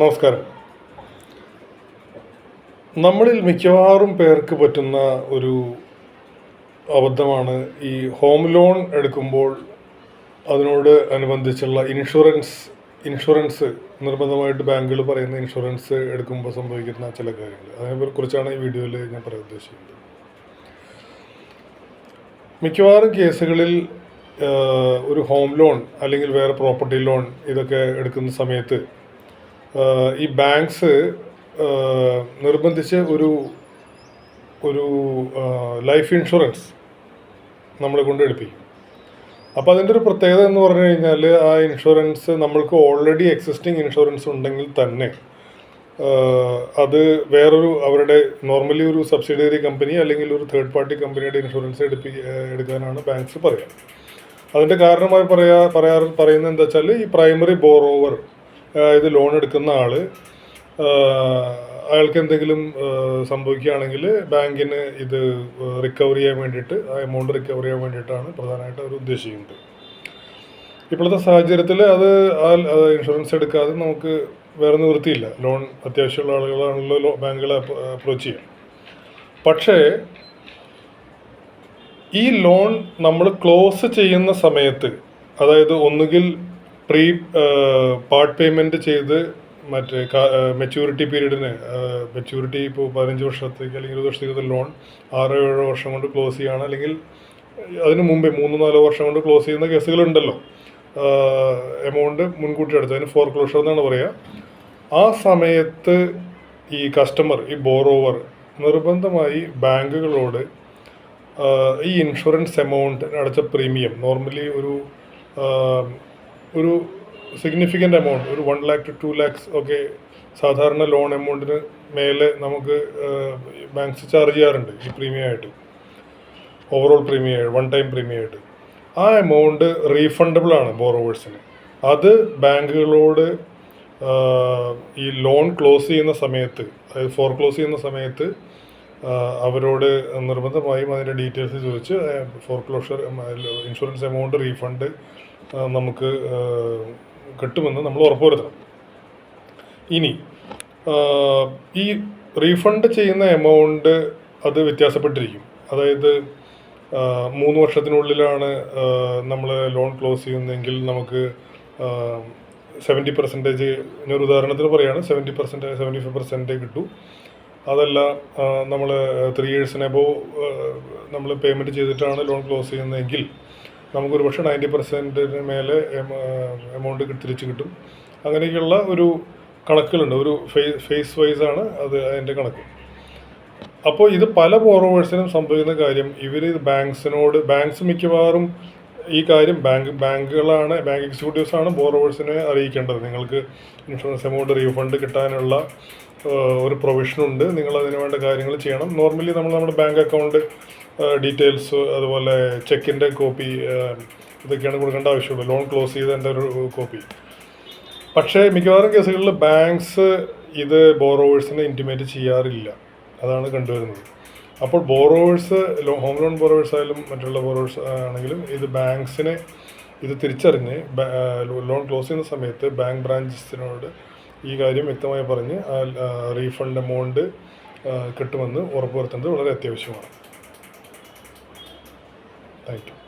നമസ്കാരം. നമ്മളിൽ മിക്കവാറും പേർക്ക് പറ്റുന്ന ഒരു അബദ്ധമാണ് ഈ ഹോം ലോൺ എടുക്കുമ്പോൾ അതിനോട് അനുബന്ധിച്ചുള്ള ഇൻഷുറൻസ് ഇൻഷുറൻസ് നിർബന്ധമായിട്ട് ബാങ്കുകൾ പറയുന്ന ഇൻഷുറൻസ് എടുക്കുമ്പോൾ സംഭവിക്കുന്ന ചില കാര്യങ്ങൾ. അതിനെ കുറിച്ചാണ് ഈ വീഡിയോയിൽ ഞാൻ പറയാൻ ഉദ്ദേശിക്കുന്നത്. മിക്കവാറും കേസുകളിൽ ഒരു ഹോം ലോൺ അല്ലെങ്കിൽ വേറെ പ്രോപ്പർട്ടി ലോൺ ഇതൊക്കെ എടുക്കുന്ന സമയത്ത് ഈ ബാങ്ക്സ് നിർബന്ധിച്ച് ഒരു ഒരു ലൈഫ് ഇൻഷുറൻസ് നമ്മൾ കൊണ്ട് എടുപ്പിക്കും. അപ്പോൾ അതിന്റെ ഒരു പ്രത്യേകത എന്ന് പറഞ്ഞു കഴിഞ്ഞാൽ ആ ഇൻഷുറൻസ് നമ്മൾക്ക് ഓൾറെഡി എക്സിസ്റ്റിംഗ് ഇൻഷുറൻസ് ഉണ്ടെങ്കിൽ തന്നെ അത് വേറൊരു അവരുടെ നോർമലി ഒരു സബ്സിഡിയറി കമ്പനി അല്ലെങ്കിൽ ഒരു തേർഡ് പാർട്ടി കമ്പനിയുടെ ഇൻഷുറൻസ് എടുപ്പി എടുക്കാനാണ് ബാങ്ക്സ് പറയുക അതിന്റെ കാരണമായി പറയാ പറയാറ് പറയുന്നത് എന്താ വെച്ചാൽ ഈ പ്രൈമറി ബോറോവർ ഇത് ലോൺ എടുക്കുന്ന ആൾ അയാൾക്ക് എന്തെങ്കിലും സംഭവിക്കുകയാണെങ്കിൽ ബാങ്കിന് ഇത് റിക്കവർ ചെയ്യാൻ വേണ്ടിയിട്ട് ആ എമൗണ്ട് റിക്കവർ ചെയ്യാൻ വേണ്ടിയിട്ടാണ് പ്രധാനമായിട്ട് അവർ ഉദ്ദേശിക്കുന്നത്. ഇപ്പോഴത്തെ സാഹചര്യത്തിൽ അത് ആ ഇൻഷുറൻസ് എടുക്കാതെ നമുക്ക് വേറെ നിവൃത്തിയില്ല. ലോൺ അത്യാവശ്യമുള്ള ആളുകളാണല്ലോ ബാങ്കുകളെ അപ്രോച്ച് ചെയ്യുക പക്ഷേ ഈ ലോൺ നമ്മൾ ക്ലോസ് ചെയ്യുന്ന സമയത്ത് അതായത് ഒന്നുകിൽ പ്രീ പാർട്ട് പേയ്മെന്റ് ചെയ്ത് മറ്റേ മെച്യൂരിറ്റി പീരീഡിന് മെച്യൂരിറ്റി ഇപ്പോൾ പതിനഞ്ച് വർഷത്തേക്ക് അല്ലെങ്കിൽ ഇരുപത് വർഷത്തേക്ക് ലോൺ ആറോ ഏഴോ വർഷം കൊണ്ട് ക്ലോസ് ചെയ്യുകയാണ്. അല്ലെങ്കിൽ അതിന് മുമ്പേ മൂന്നോ നാലോ വർഷം കൊണ്ട് ക്ലോസ് ചെയ്യുന്ന കേസുകളുണ്ടല്ലോ. എമൗണ്ട് മുൻകൂട്ടി അടച്ചു അതിന് ഫോർ ക്ലോഷർ എന്നാണ് പറയുക. ആ സമയത്ത് ഈ കസ്റ്റമർ ഈ ബോറോവർ നിർബന്ധമായി ബാങ്കുകളോട് ഈ ഇൻഷുറൻസ് എമൗണ്ട് അടച്ച പ്രീമിയം നോർമലി ഒരു ഒരു സിഗ്നിഫിക്കന്റ് എമൗണ്ട് ഒരു one lakh two two lakhs ഒക്കെ സാധാരണ ലോൺ എമൗണ്ടിന് മേലെ നമുക്ക് ബാങ്ക്സ് ചാർജ് ചെയ്യാറുണ്ട് ഈ പ്രീമിയം ആയിട്ട്. ഓവറോൾ പ്രീമിയം ആയിട്ട് വൺ ടൈം പ്രീമിയം ആയിട്ട്. ആ എമൗണ്ട് റീഫണ്ടബിൾ ആണ് ബോറോവേഴ്സിന് അത് ബാങ്കുകളോട് ഈ ലോൺ ക്ലോസ് ചെയ്യുന്ന സമയത്ത് അതായത് ഫോർ ക്ലോസ് ചെയ്യുന്ന സമയത്ത് അവരോട് നിർബന്ധമായും അതിന്റെ ഡീറ്റെയിൽസ് ചോദിച്ച് foreclosure insurance amount refund നമുക്ക് കിട്ടുമെന്ന് നമ്മൾ ഉറപ്പുവരുത്തണം. ഇനി ഈ റീഫണ്ട് ചെയ്യുന്ന എമൗണ്ട് അത് വ്യത്യാസപ്പെട്ടിരിക്കും. അതായത് മൂന്ന് വർഷത്തിനുള്ളിലാണ് നമ്മൾ ലോൺ ക്ലോസ് ചെയ്യുന്നതെങ്കിൽ നമുക്ക് സെവന്റി പെർസെന്റേജ് ഒരു ഉദാഹരണത്തിന് പറയുകയാണ് seventy percent seventy five percentage കിട്ടൂ. അതല്ല നമ്മൾ ത്രീ ഇയേഴ്സിന് എബോവ് നമ്മൾ പേയ്മെന്റ് ചെയ്തിട്ടാണ് ലോൺ ക്ലോസ് ചെയ്യുന്നതെങ്കിൽ നമുക്കൊരു പക്ഷേ നയന്റി പെർസെന്റിന് മേലെ എമൗണ്ട് തിരിച്ച് കിട്ടും. അങ്ങനെയൊക്കെയുള്ള ഒരു കണക്കുകളുണ്ട്. ഒരു ഫേസ് ഫേസ് വൈസ് ആണ് അത് അതിന്റെ കണക്ക്. അപ്പോൾ ഇത് പല ബോറോവേഴ്സിനും സംഭവിക്കുന്ന കാര്യം ഇവർ ബാങ്ക്സിനോട് ബാങ്ക്സ് മിക്കവാറും ഈ കാര്യം ബാങ്ക് ബാങ്കുകളാണ് ബാങ്ക് എക്സിക്യൂട്ടീവ്സാണ് ബോറോവേഴ്സിനെ അറിയിക്കേണ്ടത്. നിങ്ങൾക്ക് ഇൻഷുറൻസ് എമൗണ്ട് റീഫണ്ട് കിട്ടാനുള്ള ഒരു പ്രൊവിഷനുണ്ട് നിങ്ങൾ അതിന് വേണ്ട കാര്യങ്ങൾ ചെയ്യണം. നോർമലി നമ്മൾ നമ്മുടെ ബാങ്ക് അക്കൗണ്ട് ഡീറ്റെയിൽസ് അതുപോലെ ചെക്കിന്റെ കോപ്പി ഇതൊക്കെയാണ് കൊടുക്കേണ്ട ആവശ്യമുള്ളൂ. ലോൺ ക്ലോസ് ചെയ്തതിന്റെ ഒരു കോപ്പി. പക്ഷേ മിക്കവാറും കേസുകളിൽ ബാങ്ക്സ് ഇത് ബോറോവേഴ്സിനെ ഇന്റിമേറ്റ് ചെയ്യാറില്ല. അതാണ് കണ്ടുവരുന്നത്. അപ്പോൾ ബോറോവേഴ്സ് ഹോം ലോൺ ബോറോവേഴ്സ് ആയാലും മറ്റുള്ള ബോറോവേഴ്സ് ആണെങ്കിലും ഇത് ബാങ്ക്സിനെ ഇത് തിരിച്ചറിഞ്ഞ് ലോൺ ക്ലോസ് ചെയ്യുന്ന സമയത്ത് ബാങ്ക് ബ്രാഞ്ചസിനോട് ഈ കാര്യം വ്യക്തമായി പറഞ്ഞ് റീഫണ്ട് എമൗണ്ട് കിട്ടുമെന്ന് ഉറപ്പുവരുത്തേണ്ടത് വളരെ അത്യാവശ്യമാണ്. Thank you